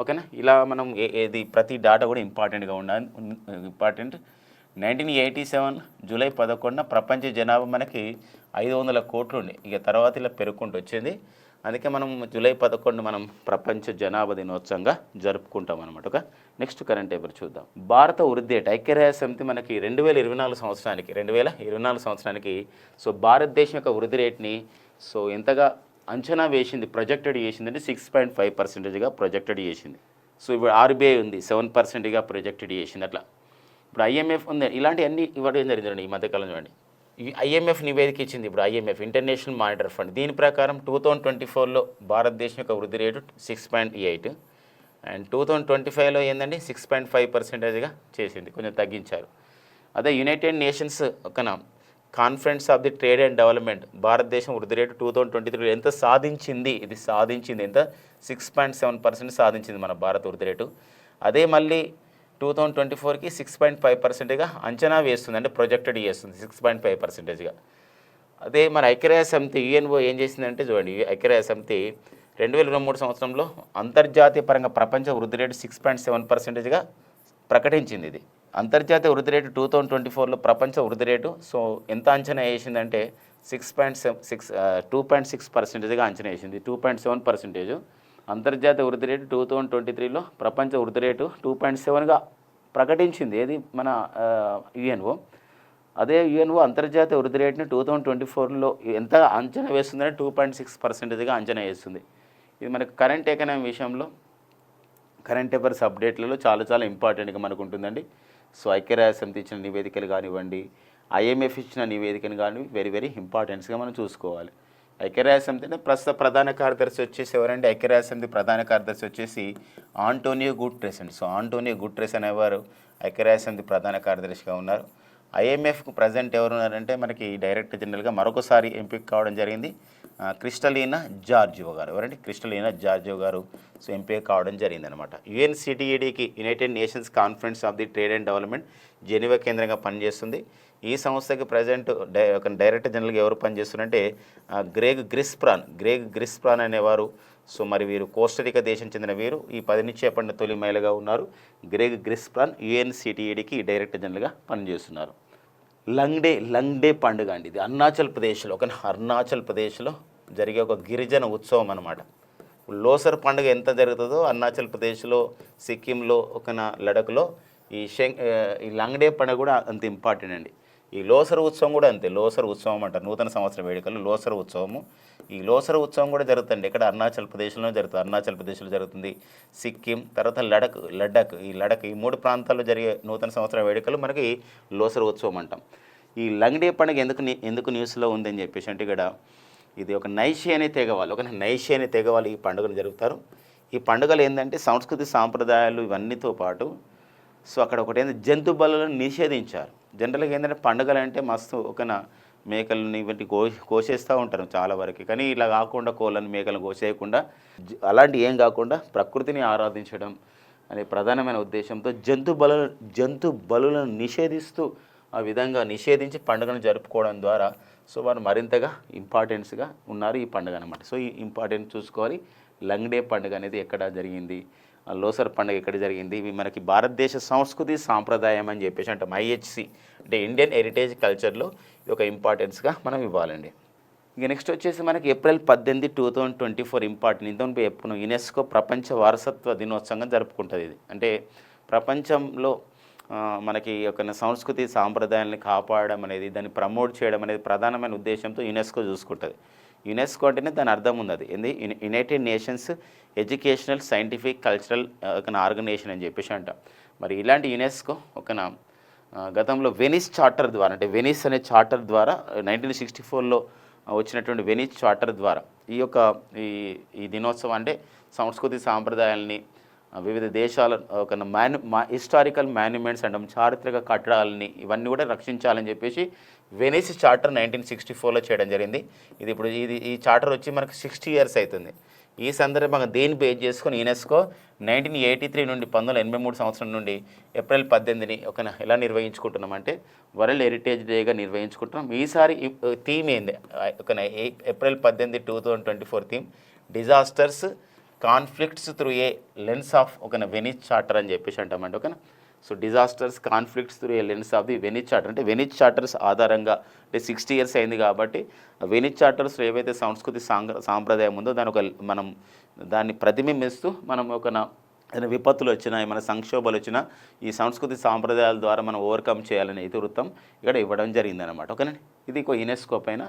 ఓకేనా? ఇలా మనం ఏది ప్రతి డాటా కూడా ఇంపార్టెంట్గా ఉండాలి important. Nineteen eighty seven July పదకొండున ప్రపంచ జనాభా మనకి ఐదు వందల కోట్లు ఉండే. ఇక తర్వాత ఇలా పెరుగుకుంటూ వచ్చింది. అందుకే మనం జూలై పదకొండు మనం ప్రపంచ జనాభా దినోత్సవంగా జరుపుకుంటాం అనమాట ఒక నెక్స్ట్ కరెంట్ పేపర్ చూద్దాం. భారత వృద్ధి రేట్ ఐక్యరాజ్య సమితి మనకి రెండు వేల ఇరవై నాలుగు సంవత్సరానికి రెండు వేల ఇరవై నాలుగు సంవత్సరానికి సో భారతదేశం యొక్క వృద్ధి రేట్ని సో ఎంతగా అంచనా వేసింది ప్రొజెక్టెడ్ చేసింది అంటే సిక్స్ పాయింట్ ఫైవ్ పర్సెంటేజ్గా ప్రొజెక్టెడ్ చేసింది. సో ఇప్పుడు ఆర్బీఐ ఉంది సెవెన్ పర్సెంట్గా ప్రొజెక్టెడ్ చేసింది అట్లా. ఇప్పుడు ఐఎంఎఫ్ ఉంది ఇలాంటివన్నీ ఇవ్వడం జరిగిందండి ఈ మధ్యకాలం చూడండి. ఐఎంఎఫ్ నివేదిక ఇచ్చింది ఇప్పుడు ఐఎంఎఫ్ ఇంటర్నేషనల్ మానిటర్ ఫండ్ దీని ప్రకారం టూ థౌజండ్ ట్వంటీ ఫోర్లో భారతదేశం యొక్క వృద్ధి rate six point eight and two thousand twenty ఫైవ్లో ఏందండి? సిక్స్ పాయింట్ ఫైవ్ పర్సెంటేజ్గా చేసింది కొంచెం తగ్గించారు. అదే United nations ఒకన conference of the trade and development భారతదేశం వృద్ధి రేటు టూ థౌజండ్ ట్వంటీ త్రీలో ఎంత సాధించింది? ఇది సాధించింది ఎంత? సిక్స్ పాయింట్ సెవెన్ పర్సెంట్ సాధించింది మన భారత వృద్ధి రేటు. అదే మళ్ళీ టూ థౌజండ్ ట్వంటీ ఫోర్కి సిక్స్ పాయింట్ ఫైవ్ పర్సెంట్గా అంచనా వేస్తుంది అంటే ప్రొజెక్టెడ్ చేస్తుంది సిక్స్ పాయింట్ ఫైవ్ పర్సెంటేజ్గా అదే మన ఐక్యరాజ్య సమితి యుఎన్ఓ ఏం చేసిందంటే చూడండి ఐక్యరాజ్య సమితి రెండు వేల ఇరవై మూడు సంవత్సరంలో అంతర్జాతీయ పరంగా ప్రపంచ వృద్ధి రేటు సిక్స్ పాయింట్ సెవెన్ పర్సెంటేజ్గా ప్రకటించింది ఇది. అంతర్జాతీయ వృద్ధి రేటు టూ థౌజండ్ ట్వంటీ ఫోర్లో ప్రపంచ వృద్ధి రేటు సో ఎంత అంచనా వేసిందంటే six point seven six two point six పర్సెంటేజ్గా అంచనా వేసింది టూ పాయింట్ సెవెన్ పర్సెంటేజ్ అంతర్జాతీయ వృద్ధి రేటు టూ థౌజండ్ ట్వంటీ త్రీలో ప్రపంచ వృద్ధి రేటు టూ పాయింట్ సెవెన్గా ప్రకటించింది. ఏది? మన యుఎన్ఓ. అదే యుఎన్ఓ అంతర్జాతీయ వృద్ధి రేటుని టూ థౌజండ్ ట్వంటీ ఫోర్లో ఎంత అంచనా వేస్తుందంటే టూ పాయింట్ సిక్స్ పర్సెంటేజ్గా అంచనా వేస్తుంది. ఇది మనకు కరెంట్ ఎకనామీ విషయంలో కరెంట్ అఫైర్స్ అప్డేట్లలో చాలా చాలా ఇంపార్టెంట్గా మనకు ఉంటుందండి సో ఐక్యరాజ్య సమితి ఇచ్చిన నివేదికలు కానివ్వండి ఐఎంఎఫ్ ఇచ్చిన నివేదికను కానీ వెరీ వెరీ ఇంపార్టెన్స్గా మనం చూసుకోవాలి. ఐక్యరాజ్య సమితి ప్రస్తుత ప్రధాన కార్యదర్శి వచ్చేసి ఎవరంటే ఐక్యరాజ్య సమితి ప్రధాన కార్యదర్శి వచ్చేసి ఆంటోనియో గుట్రెస్ అండి. సో ఆంటోనియో గుట్రెస్ అనేవారు ఐక్యరాజ్య సమితి ప్రధాన కార్యదర్శిగా ఉన్నారు. ఐఎంఎఫ్కు ప్రజెంట్ ఎవరున్నారంటే మనకి డైరెక్టర్ జనరల్గా మరొకసారి ఎంపిక కావడం జరిగింది. క్రిస్టలీనా జార్జియో గారు. ఎవరంటే క్రిస్టలీనా జార్జియో గారు. సో ఎంపిక కావడం జరిగిందనమాట. యుఎన్సిటిఈడికి united nations conference of the trade and development Geneva కేంద్రంగా పనిచేస్తుంది. ఈ సంస్థకి ప్రజెంట్ డై ఒక డైరెక్టర్ జనరల్గా ఎవరు పనిచేస్తున్నారంటే ఆ, గ్రేగ్ గ్రిస్ప్రాన్. గ్రేగ్ గ్రిస్ప్రాన్ అనేవారు సో మరి వీరు కోస్టరికా దేశం చెందిన వీరు ఈ పది నుంచి చేపడిన తొలి మహిళగా ఉన్నారు. గ్రేగ్ గ్రిస్ప్రాన్ యుఎన్సిటిఈడికి డైరెక్టర్ జనరల్గా పనిచేస్తున్నారు. లంగ్డే లంగ్డే లంగ్ డే పండుగ అండి ఇది. అరుణాచల్ ప్రదేశ్లో ఒక అరుణాచల్ ప్రదేశ్లో జరిగే ఒక గిరిజన ఉత్సవం అనమాట లోసర్ పండుగ ఎంత జరుగుతుందో అరుణాచల్ ప్రదేశ్లో సిక్కింలో ఒక లడఖ్లో ఈ షెంగ్ ఈ లంగ్డే పండుగ కూడా అంత ఇంపార్టెంట్ అండి. ఈ లోసర ఉత్సవం కూడా అంతే లోసర ఉత్సవం అంటారు. నూతన సంవత్సర వేడుకలు లోసర్ ఉత్సవము. ఈ లోసర ఉత్సవం కూడా జరుగుతుంది. ఇక్కడ అరుణాచల్ ప్రదేశ్లో జరుగుతుంది. అరుణాచల్ ప్రదేశ్లో జరుగుతుంది. సిక్కిం తర్వాత లడక్ లడక్ ఈ లడక్ ఈ మూడు ప్రాంతాల్లో జరిగే నూతన సంవత్సర వేడుకలు మనకి లోసర ఉత్సవం అంటాం. ఈ లంగడే పండుగ ఎందుకు ఎందుకు న్యూస్లో ఉందని చెప్పేసి అంటే ఇక్కడ ఇది ఒక నైషి అనే తెగవాలి ఒక నైషి అనే తెగవాలి ఈ పండుగను జరుగుతారు ఈ పండుగలు ఏంటంటే సంస్కృతి సాంప్రదాయాలు ఇవన్నీతో పాటు సో అక్కడ ఒకటి ఏంటంటే జంతు బలులను నిషేధించారు. జనరల్గా ఏంటంటే పండుగలు అంటే మస్తు ఒక మేకలని వంటి కో కోసేస్తూ ఉంటారు చాలా వరకు. కానీ ఇలా కాకుండా కోళ్ళని మేకలను కోసేయకుండా జ- అలాంటి ఏం కాకుండా ప్రకృతిని ఆరాధించడం అనే ప్రధానమైన ఉద్దేశంతో జంతు బలు జంతు బలులను నిషేధిస్తూ ఆ విధంగా నిషేధించి పండుగను జరుపుకోవడం ద్వారా సో వారు మరింతగా ఇంపార్టెన్స్గా ఉన్నారు ఈ పండుగ అనమాట సో ఈ ఇంపార్టెన్స్ చూసుకోవాలి. లంగ్ డే పండుగ అనేది ఎక్కడ జరిగింది? లోసర్ పండుగ ఎక్కడ జరిగింది? ఇవి మనకి భారతదేశ సంస్కృతి సాంప్రదాయం అని చెప్పేసి అంటాం. ఐహెచ్సి అంటే ఇండియన్ హెరిటేజ్ కల్చర్లో ఒక ఇంపార్టెన్స్గా మనం ఇవ్వాలండి. ఇక నెక్స్ట్ వచ్చేసి మనకి ఏప్రిల్ పద్దెనిమిది two thousand twenty four important. ఇంతకు ఎప్పుడు యునెస్కో ప్రపంచ వారసత్వ దినోత్సవంగా జరుపుకుంటుంది ఇది. అంటే ప్రపంచంలో మనకి ఒక సంస్కృతి సాంప్రదాయాన్ని కాపాడడం అనేది దాన్ని ప్రమోట్ చేయడం అనేది ప్రధానమైన ఉద్దేశంతో యునెస్కో చూసుకుంటుంది. యునెస్కో అంటేనే దాని అర్థం ఉంది అది ఏంది united nations educational scientific cultural ఒక ఆర్గనైజేషన్ అని చెప్పేసి అంట మరి ఇలాంటి యునెస్కో ఒక గతంలో వెనిస్ చార్టర్ ద్వారా అంటే వెనిస్ అనే చార్టర్ ద్వారా నైన్టీన్ సిక్స్టీ ఫోర్లో వచ్చినటువంటి వెనిస్ చార్టర్ ద్వారా ఈ యొక్క ఈ ఈ దినోత్సవం అంటే సంస్కృతి సాంప్రదాయాల్ని వివిధ దేశాల ఒక మాను మా హిస్టారికల్ మాన్యుమెంట్స్ అంటాం చారిత్రక కట్టడాలని ఇవన్నీ కూడా రక్షించాలని చెప్పేసి వెనిస్ చార్టర్ నైన్టీన్ సిక్స్టీ ఫోర్లో చేయడం జరిగింది. ఇది ఇప్పుడు ఇది ఈ చార్టర్ వచ్చి మనకు సిక్స్టీ ఇయర్స్ అవుతుంది ఈ సందర్భంగా దేని బేస్ చేసుకొని యునెస్కో నైన్టీన్ ఎయిటీ త్రీ నుండి పంతొమ్మిది ఎనభై మూడు సంవత్సరం నుండి ఏప్రిల్ పద్దెనిమిదిని ఒక ఎలా నిర్వహించుకుంటున్నామంటే వరల్డ్ హెరిటేజ్ డేగా నిర్వహించుకుంటున్నాం. ఈసారి థీమ్ ఏంది? ఒక ఏప్రిల్ పద్దెనిమిది two thousand twenty four theme disasters conflicts through a lens of ఒక వెనిస్ చార్టర్ అని చెప్పేసి అంటామండి ఓకేనా? So disasters conflicts through a lens of the Venice charter అంటే వెనిస్ చార్టర్స్ ఆధారంగా అంటే సిక్స్టీ ఇయర్స్ అయింది కాబట్టి వెనిస్ చార్టర్స్లో ఏవైతే సంస్కృతి సాంప్రదాయం ఉందో దాని ఒక మనం దాన్ని ప్రతిబింబిస్తూ మనం ఒక నా- ఏదైనా విపత్తులు వచ్చినా ఏమైనా సంక్షోభాలు వచ్చినా ఈ సంస్కృతి సాంప్రదాయాల ద్వారా మనం ఓవర్కమ్ చేయాలనే ఇతివృత్తం ఇక్కడ ఇవ్వడం జరిగిందనమాట ఓకేనండి? ఇది ఒక యునెస్కో పైన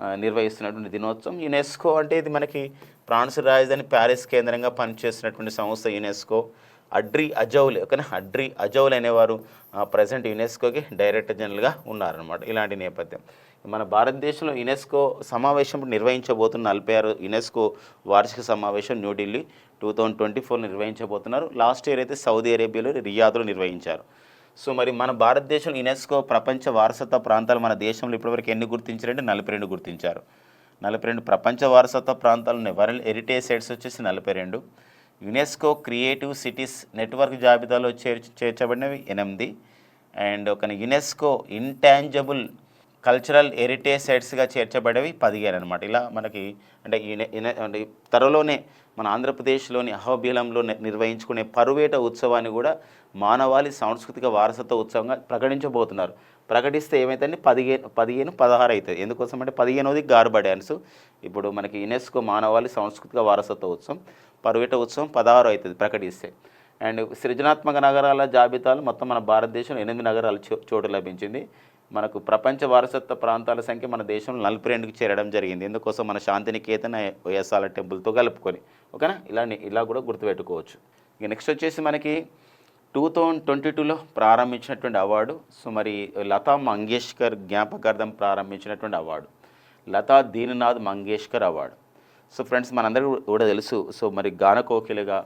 నిర్వహిస్తున్నటువంటి దినోత్సవం. యునెస్కో అంటే ఇది మనకి ఫ్రాన్స్ రాజధాని ప్యారిస్ కేంద్రంగా పనిచేస్తున్నటువంటి సంస్థ యునెస్కో. అడ్రి అజౌల్ ఓకేనా? అడ్రి అజౌల్ అనేవారు ప్రజెంట్ యునెస్కోకి డైరెక్టర్ జనరల్గా ఉన్నారనమాట ఇలాంటి నేపథ్యం. మన భారతదేశంలో యునెస్కో సమావేశం నిర్వహించబోతున్న నలభై ఆరు యునెస్కో వార్షిక సమావేశం New Delhi two thousand twenty four నిర్వహించబోతున్నారు. Last year అయితే సౌదీ అరేబియాలో రియాద్లో నిర్వహించారు. సో మరి మన భారతదేశంలో యునెస్కో ప్రపంచ వారసత్వ ప్రాంతాలు మన దేశంలో ఇప్పటివరకు ఎన్ని గుర్తించారంటే నలభై రెండు గుర్తించారు. నలభై రెండు ప్రపంచ వారసత్వ ప్రాంతాలు ఉన్నాయి వరల్డ్ హెరిటేజ్ సైట్స్ వచ్చేసి నలభై రెండు. యునెస్కో క్రియేటివ్ సిటీస్ నెట్వర్క్ జాబితాలో చేర్చి చేర్చబడినవి ఎనిమిది. అండ్ ఒక యునెస్కో ఇంటాంజబుల్ కల్చరల్ హెరిటేజ్ సైట్స్గా చేర్చబడేవి పదిహేను అనమాట ఇలా మనకి అంటే యునె- యునె- అంటే త్వరలోనే మన ఆంధ్రప్రదేశ్లోని అహోబిలంలో నిర్వహించుకునే పరువేట ఉత్సవాన్ని కూడా మానవాళి సాంస్కృతిక వారసత్వ ఉత్సవంగా ప్రకటించబోతున్నారు. ప్రకటిస్తే ఏమైతుంది పదిహేను పదిహేను పదహారు అవుతుంది ఎందుకోసం అంటే పదిహేనోది గార్బా డ్యాన్స్. ఇప్పుడు మనకి యునెస్కో మానవాళి సాంస్కృతిక వారసత్వ ఉత్సవం పరువేట ఉత్సవం పదహారు అవుతుంది ప్రకటిస్తే. అండ్ సృజనాత్మక నగరాల జాబితాలు మొత్తం మన భారతదేశంలో ఎనిమిది నగరాలు చో- చోటు లభించింది. మనకు ప్రపంచ వారసత్వ ప్రాంతాల సంఖ్య మన దేశంలో నలభై రెండుకి చేరడం జరిగింది. ఎందుకోసం మన శాంతినికేతన వైఎస్ఆర్ టెంపుల్తో కలుపుకొని. ఓకేనా? ఇలా ఇలా కూడా గుర్తుపెట్టుకోవచ్చు. ఇక నెక్స్ట్ వచ్చేసి మనకి టూ థౌజండ్ ట్వంటీ టూలో ప్రారంభించినటువంటి అవార్డు సో మరి లతా మంగేష్కర్ జ్ఞాపకార్థం ప్రారంభించినటువంటి award. Lata Dinanath Mangeshkar award. So friends మనందరికీ కూడా తెలుసు సో మరి గానకోకిలుగా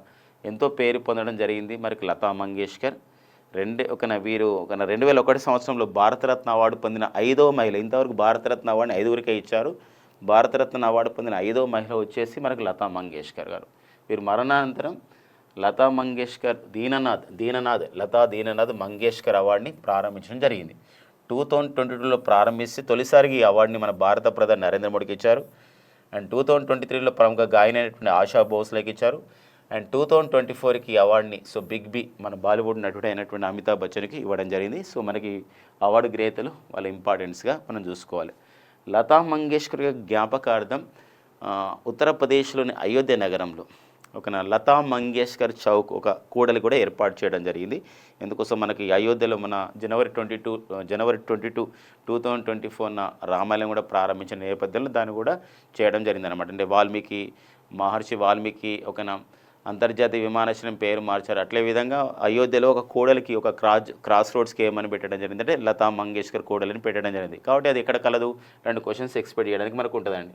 ఎంతో పేరు పొందడం జరిగింది మరి లతా మంగేష్కర్. రెండే ఒక వీరు ఒక రెండు వేల ఒకటి సంవత్సరంలో భారతరత్న అవార్డు పొందిన ఐదవ మహిళ ఇంతవరకు భారతరత్న అవార్డుని ఐదుగురికే ఇచ్చారు. భారతరత్న అవార్డు పొందిన ఐదో మహిళ వచ్చేసి మనకు లతా మంగేష్కర్ గారు. వీరు మరణానంతరం లతా మంగేష్కర్ దీననాథ్ దీననాథ్ లతా దీననాథ్ మంగేష్కర్ అవార్డుని ప్రారంభించడం జరిగింది. టూ థౌజండ్ ట్వంటీ టూలో ప్రారంభిస్తే తొలిసారిగా ఈ అవార్డుని మన భారత ప్రధాని నరేంద్ర మోడీకి ఇచ్చారు. అండ్ టూ థౌజండ్ ట్వంటీ త్రీలో ప్రముఖ గాయనైనటువంటి ఆశా భోస్లేకి ఇచ్చారు. అండ్ టూ థౌజండ్ ట్వంటీ ఫోర్కి అవార్డుని సో బిగ్ బి మన బాలీవుడ్ నటుడు అయినటువంటి అమితాబ్ బచ్చన్కి ఇవ్వడం జరిగింది. సో మనకి అవార్డు గ్రేతలు వాళ్ళ ఇంపార్టెన్స్గా మనం చూసుకోవాలి. లతా మంగేష్కర్ జ్ఞాపకార్థం ఉత్తరప్రదేశ్లోని అయోధ్య నగరంలో ఒక లతా మంగేష్కర్ చౌక్ ఒక కూడలి కూడా ఏర్పాటు చేయడం జరిగింది. ఎందుకోసం మనకి అయోధ్యలో మన January twenty two January twenty two two thousand twenty ఫోర్న రామాలయం కూడా ప్రారంభించిన నేపథ్యంలో దాన్ని కూడా చేయడం జరిగింది అనమాట అంటే వాల్మీకి మహర్షి వాల్మీకి ఒక అంతర్జాతీయ విమానాశ్రయం పేరు మార్చారు. అట్లే విధంగా అయోధ్యలో ఒక కోడలికి ఒక క్రాస్ క్రాస్ రోడ్స్కి ఏమని పెట్టడం జరిగింది అంటే లతా మంగేష్కర్ కోడలిని పెట్టడం జరిగింది. కాబట్టి అది ఎక్కడ కలదు? రెండు క్వశ్చన్స్ ఎక్స్పెక్ట్ చేయడానికి మనకు ఉంటుందండి.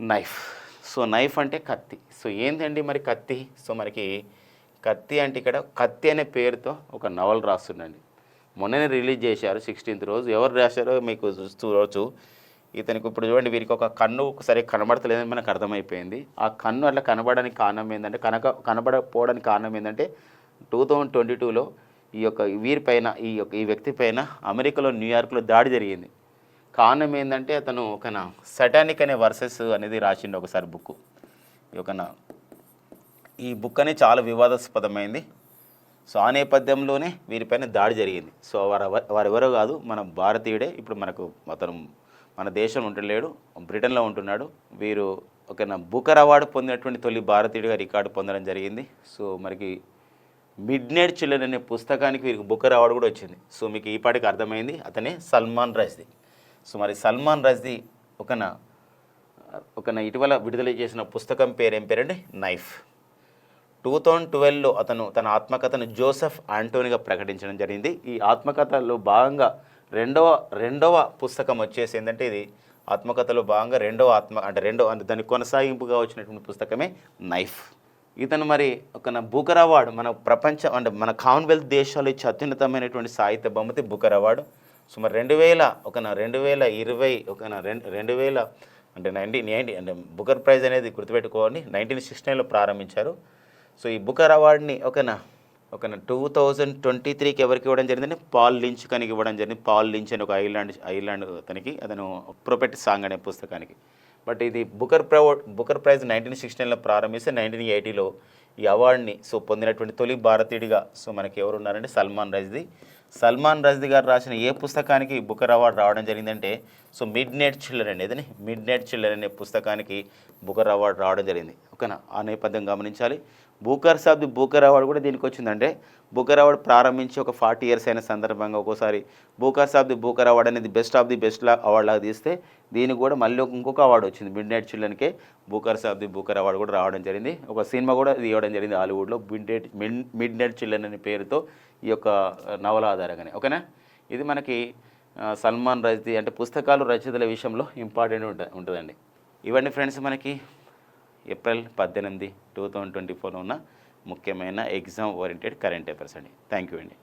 నైఫ్ సో నైఫ్ అంటే కత్తి. సో ఏంటండి మరి కత్తి? సో మనకి కత్తి అంటే ఇక్కడ కత్తి అనే పేరుతో ఒక నవల్ రాస్తుండండి మొన్ననే రిలీజ్ చేశారు సిక్స్టీన్త్ రోజు. ఎవరు రాశారో మీకు చూడవచ్చు ఇతనికి ఇప్పుడు చూడండి వీరికి ఒక కన్ను సరే కనబడతలేదని మనకు అర్థమైపోయింది. ఆ కన్ను అట్లా కనబడడానికి కారణం ఏంటంటే కనక కనబడకపోవడానికి కారణం ఏంటంటే టూ థౌజండ్ ట్వంటీ టూలో ఈ యొక్క వీరిపైన ఈ యొక్క ఈ వ్యక్తి పైన అమెరికాలో న్యూయార్క్లో దాడి జరిగింది. కారణం ఏంటంటే అతను ఒక సటానిక్ అనే వర్సెస్ అనేది రాసిండు ఒకసారి బుక్ ఈ ఒక ఈ బుక్ అనేది చాలా వివాదాస్పదమైంది. సో ఆ నేపథ్యంలోనే వీరిపైన దాడి జరిగింది. సో వారు వారెవరో కాదు మన భారతీయుడే ఇప్పుడు మనకు అతను మన దేశం ఉంటలేడు బ్రిటన్లో ఉంటున్నాడు. వీరు ఒక బుకర్ అవార్డు పొందినటువంటి తొలి భారతీయుడిగా రికార్డు పొందడం జరిగింది. సో మనకి మిడ్ నైట్ చిల్డ్రన్ అనే పుస్తకానికి వీరికి బుకర్ అవార్డు కూడా వచ్చింది. సో మీకు ఈ పాటికి అర్థమైంది. అతనే సల్మాన్ రజ్ది. సో మరి సల్మాన్ రజ్ది ఒకన ఒకన ఇటీవల విడుదల చేసిన పుస్తకం పేరు ఏం పేరండి? నైఫ్. టూ థౌజండ్ ట్వెల్వ్లో అతను తన ఆత్మకథను జోసెఫ్ ఆంటోనిగా ప్రకటించడం జరిగింది. ఈ ఆత్మకథలో భాగంగా రెండవ రెండవ పుస్తకం వచ్చేసి ఏంటంటే ఇది ఆత్మకథలో భాగంగా రెండవ ఆత్మ అంటే రెండవ అంటే దాని కొనసాగింపుగా వచ్చినటువంటి పుస్తకమే నైఫ్. ఇతను మరి ఒక బుకర్ అవార్డు మన ప్రపంచ అంటే మన కామన్వెల్త్ దేశాలు ఇచ్చే అత్యున్నతమైనటువంటి సాహిత్య బహుమతి బుకర్ అవార్డు సో మరి రెండు వేల ఒక రెండు వేల ఇరవై ఒక రెండు రెండు వేల అంటే నైన్టీన్ నైన్టీ అంటే బుకర్ ప్రైజ్ అనేది గుర్తుపెట్టుకోవాలి నైన్టీన్ సిక్స్టీ నైన్లో ప్రారంభించారు. సో ఈ బుకర్ అవార్డుని ఒకనా ఓకేనా? టూ థౌజండ్ ట్వంటీ త్రీకి ఎవరికి ఇవ్వడం జరిగిందంటే పాల్ లించ్ కనికి ఇవ్వడం జరిగింది. పాల్ లించ్ అని ఒక ఐర్లాండ్ ఐర్లాండ్ అతనికి అతను ప్రొపెట్ సాంగ్ అనే పుస్తకానికి. బట్ ఇది బుకర్ ప్రవార్డ్ బుకర్ ప్రైజ్ నైన్టీన్ సిక్స్టీన్లో ప్రారంభిస్తే నైన్టీన్ ఎయిటీలో ఈ అవార్డుని సో పొందినటువంటి తొలి భారతీయుడిగా సో మనకి ఎవరు ఉన్నారంటే సల్మాన్ రజ్ది. సల్మాన్ రజ్ది గారు రాసిన ఏ పుస్తకానికి బుకర్ అవార్డు రావడం జరిగిందంటే సో మిడ్ నైట్ చిల్లర్ అనేది మిడ్ నైట్ చిల్లర్ అనే పుస్తకానికి బుకర్ అవార్డు రావడం జరిగింది. ఓకేనా? ఆ నేపథ్యం గమనించాలి. బూకర్ సాబ్ ది బూకర్ అవార్డు కూడా దీనికి వచ్చిందంటే బూకర్ అవార్డు ప్రారంభించి ఒక ఫార్టీ ఇయర్స్ అయిన సందర్భంగా ఒక్కోసారి బూకర్ సాబ్ ది బూకర్ అవార్డు అనేది best of the best award లాగా తీస్తే దీనికి కూడా మళ్ళీ ఇంకొక అవార్డు వచ్చింది. మిడ్ నైట్ చిల్డ్రన్కే బూకర్ సాబ్ ది బూకర్ అవార్డు కూడా రావడం జరిగింది. ఒక సినిమా కూడా ఇది ఇవ్వడం జరిగింది హాలీవుడ్లో. Midnight midnight children అనే పేరుతో ఈ యొక్క నవల ఆధారంగానే. ఓకేనా? ఇది మనకి సల్మాన్ రజ్దీ అంటే పుస్తకాలు రచయితల విషయంలో ఇంపార్టెంట్ ఉంట ఉంటుందండి. ఇవన్నీ ఫ్రెండ్స్ మనకి. ఏప్రిల్ పద్దెనిమిది టూ థౌజండ్ ట్వంటీ ఫోర్లో ఉన్న ముఖ్యమైన ఎగ్జామ్ ఓరియంటెడ్ కరెంట్ అఫైర్స్ అండి. థ్యాంక్ యూ అండి.